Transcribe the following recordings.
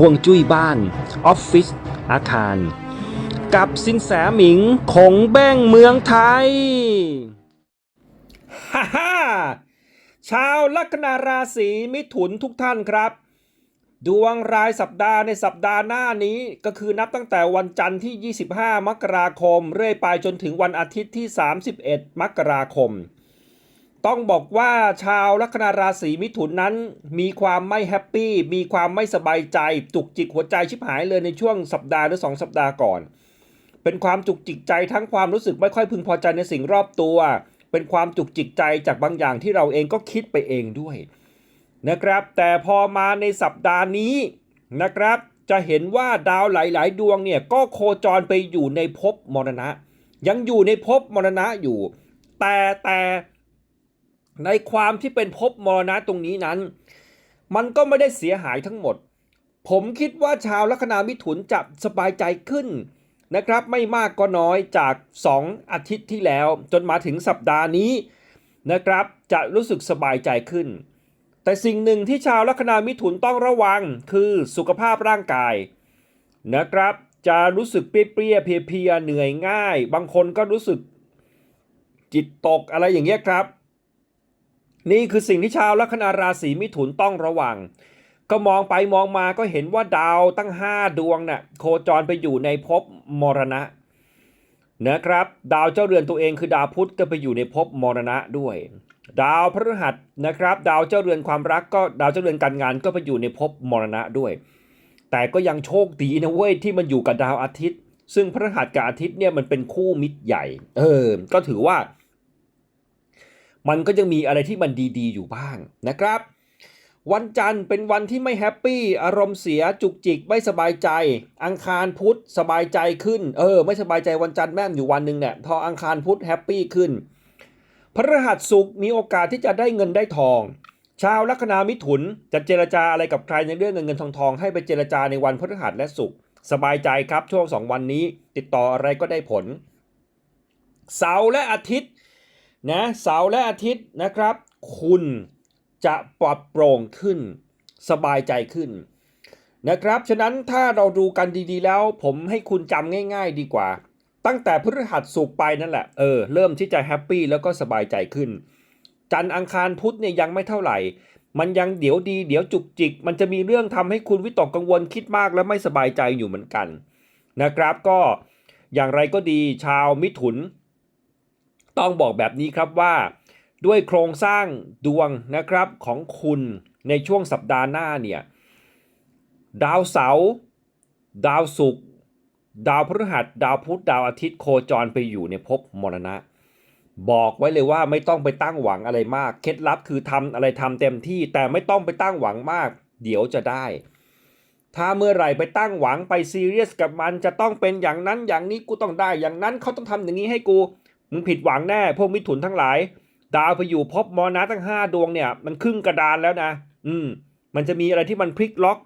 ห่วงจุ้ยบ้าน ออฟฟิศอาคาร กับสินแสหมิงคงแบ้งเมืองไทย ฮ่าฮ่าชาวลัคนาราศีมิถุนทุกท่านครับ ดวงรายสัปดาห์ในสัปดาห์หน้านี้ก็คือนับตั้งแต่วันจันทร์ที่ 25 มกราคม เรื่อยไปจนถึงวันอาทิตย์ที่ 31 มกราคม ต้องบอกว่าชาวลัคนาราศีมิถุนนั้น มีความไม่แฮปปี้มีความไม่สบายใจจุกจิกหัวใจชิบหายเลยในช่วงสัปดาห์หรือ2สัปดาห์ก่อน เป็นความจุกจิกใจทั้งความรู้สึกไม่ค่อยพึงพอใจในสิ่งรอบตัว เป็นความจุกจิกใจจากบางอย่างที่เราเองก็คิดไปเองด้วย นะครับ แต่พอมาในสัปดาห์นี้นะครับ จะเห็นว่าดาวหลาย ๆ ดวงเนี่ยก็โคจรไปอยู่ในภพมรณะ ยังอยู่ในภพมรณะอยู่ แต่แต่ ในความที่เป็นภพมรณะตรงนี้นั้น มันก็ไม่ได้เสียหายทั้งหมด ผมคิดว่าชาวลัคนามิถุนจะสบายใจขึ้นนะครับ ไม่มากก็น้อยจาก 2 อาทิตย์ที่แล้ว จนมาถึงสัปดาห์นี้นะครับ จะรู้สึกสบายใจขึ้น แต่สิ่งหนึ่งที่ชาวลัคนามิถุนต้องระวังคือสุขภาพร่างกายนะครับ จะรู้สึกเปรี้ยเพลียๆเหนื่อยง่าย บางคนก็รู้สึกจิตตกอะไรอย่างเงี้ยครับ นี่คือสิ่งที่ชาวลัคนาราศีมิถุนต้องระวัง ก็มองไปมองมาก็เห็นว่าดาวตั้ง 5 ดวงน่ะโคจรไปอยู่ในภพมรณะนะครับ ดาวเจ้าเรือนตัวเองคือดาวพุธก็ไปอยู่ในภพมรณะด้วย ดาวพฤหัสนะครับ ดาวเจ้าเรือนความรักก็ดาวเจ้าเรือนการงานก็ไปอยู่ในภพมรณะด้วย แต่ก็ยังโชคดีนะเว้ยที่มันอยู่กับดาวอาทิตย์ ซึ่งพฤหัสกับอาทิตย์เนี่ยมันเป็นคู่มิตรใหญ่ เออ ก็ถือว่า มันก็ยังมีอะไรที่มันดีๆ อยู่บ้างนะครับ วันจันทร์เป็นวันที่ไม่แฮปปี้อารมณ์เสียจุกจิกไม่สบายใจ อังคารพุธสบายใจขึ้น เออ ไม่สบายใจวันจันทร์แม่มอยู่วันหนึ่งเนี่ยพออังคารพุธแฮปปี้ขึ้นพฤหัสสุกร์มีโอกาสที่จะได้เงินได้ทอง ชาวลัคนามิถุนจะเจรจาอะไรกับใครในเรื่องเงินเงินทองทองให้ไปเจรจาในวันพฤหัสและศุกร์สบายใจครับช่วงสองวันนี้ ติดต่ออะไรก็ได้ผล เสาร์และอาทิตย์ นะเสาร์และอาทิตย์นะครับ คุณจะปลอดโปร่งขึ้น สบายใจขึ้นนะครับ ฉะนั้นถ้าเราดูกันดีๆแล้ว ผมให้คุณจำง่าย ๆ ดีกว่า ตั้งแต่พฤหัสสุกไปนั่นแหละเออเริ่มที่จะแฮปปี้แล้วก็สบายใจขึ้น จันอังคารพุธเนี่ยยังไม่เท่าไหร่ มันยังเดี๋ยวดีเดี๋ยวจุกจิก มันจะมีเรื่องทำให้คุณวิตกกังวลคิดมากและไม่สบายใจอยู่เหมือนกัน นะครับก็อย่างไรก็ดีชาวมิถุน ต้องบอกแบบนี้ครับว่า ด้วยโครงสร้างดวงนะครับของคุณในช่วงสัปดาห์หน้าเนี่ยดาวเสาร์ดาวศุกร์ดาวพฤหัส ดาวพุธดาวอาทิตย์โคจรไปอยู่ในภพมรณะ บอกไว้เลยว่าไม่ต้องไปตั้งหวังอะไรมาก เคล็ดลับคือทำอะไรทำเต็มที่แต่ไม่ต้องไปตั้งหวังมาก เดี๋ยวจะได้ ถ้าเมื่อไหร่ไปตั้งหวังไปซีเรียสกับมันจะต้องเป็นอย่างนั้นอย่างนี้กูต้องได้ อย่างนั้นเขาต้องทำอย่างนี้ให้กู มึงผิดหวังแน่พวกมิถุนทั้งหลาย ดาวไปอยู่พบมรณะตั้งห้าดวงเนี่ย มันครึ่งกระดานแล้วนะ อืม มันจะมีอะไรที่มันพลิกล็อก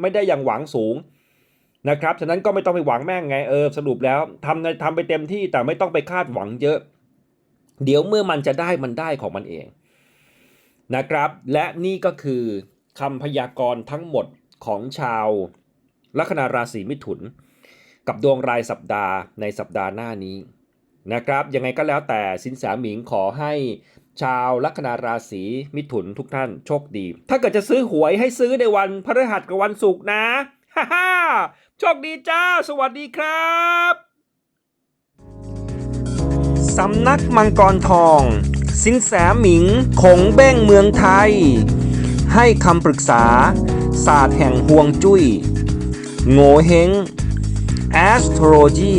ไม่ได้อย่างหวังสูงนะครับฉะนั้นก็ไม่ต้องไปหวังแม่งไงเออสรุปแล้วทำในทำไปเต็มที่แต่ไม่ต้องไปคาดหวังเยอะ เดี๋ยวเมื่อมันจะได้มันได้ของมันเองนะครับ และนี่ก็คือคำพยากรณ์ทั้งหมดของชาวลัคนาราศีมิถุน กับดวงรายสัปดาห์ในสัปดาห์หน้านี้ นะครับยังไงก็แล้วแต่สินแสหมิงขอให้ชาวลัคนาราศีมิถุนทุกท่านโชคดี ถ้าเกิดจะซื้อหวยให้ซื้อในวันพฤหัสกับวันศุกร์นะฮ่าฮ่าโชคดีจ้า สวัสดีครับสำนักมังกรทอง สินแสหมิงคงเบ้งเมืองไทย ให้คำปรึกษา ศาสตร์แห่งห่วงจุย้ย โงเฮง astrology